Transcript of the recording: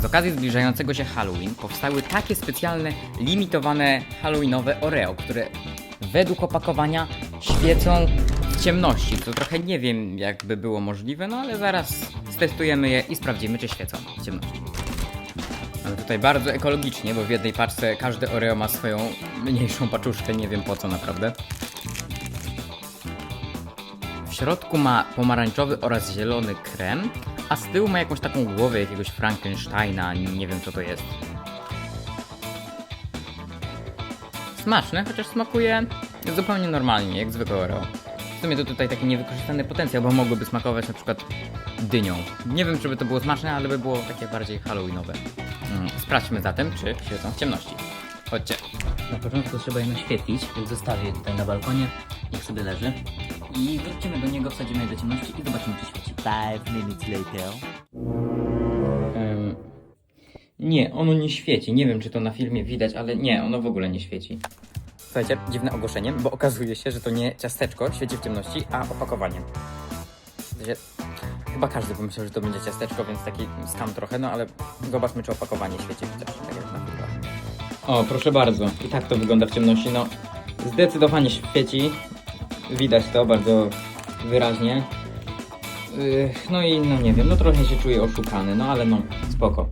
Z okazji zbliżającego się Halloween powstały takie specjalne, limitowane halloweenowe Oreo, które według opakowania świecą w ciemności, co trochę nie wiem jakby było możliwe, no ale zaraz stestujemy je i sprawdzimy czy świecą w ciemności. Ale tutaj bardzo ekologicznie, bo w jednej paczce każde Oreo ma swoją mniejszą paczuszkę, nie wiem po co naprawdę. W środku ma pomarańczowy oraz zielony krem, a z tyłu ma jakąś taką głowę jakiegoś Frankensteina, nie wiem co to jest. Smaczne, chociaż smakuje zupełnie normalnie, jak zwykłe Oreo. W sumie to tutaj taki niewykorzystany potencjał, bo mogłyby smakować na przykład dynią. Nie wiem, czy by to było smaczne, ale by było takie bardziej halloweenowe. Mm, sprawdźmy zatem, czy świecą w ciemności. Chodźcie. Na początku trzeba je naświetlić, więc zostawię je tutaj na balkonie, niech sobie leży. I wrócimy do niego, wsadzimy je do ciemności i zobaczymy, czy świeci. Five minutes later. Em, nie, ono nie świeci. Nie wiem, czy to na filmie widać, ale nie, ono w ogóle nie świeci. Słuchajcie, dziwne ogłoszenie, bo okazuje się, że to nie ciasteczko świeci w ciemności, a opakowanie. W sensie, chyba każdy pomyślał, że to będzie ciasteczko, więc taki skam trochę, no ale zobaczmy, czy opakowanie świeci chociaż, tak jak na filmach. O, proszę bardzo. I tak to wygląda w ciemności. No, zdecydowanie świeci. Widać to bardzo wyraźnie. Yy, No i no nie wiem, no trochę się czuję oszukany, no ale no spoko.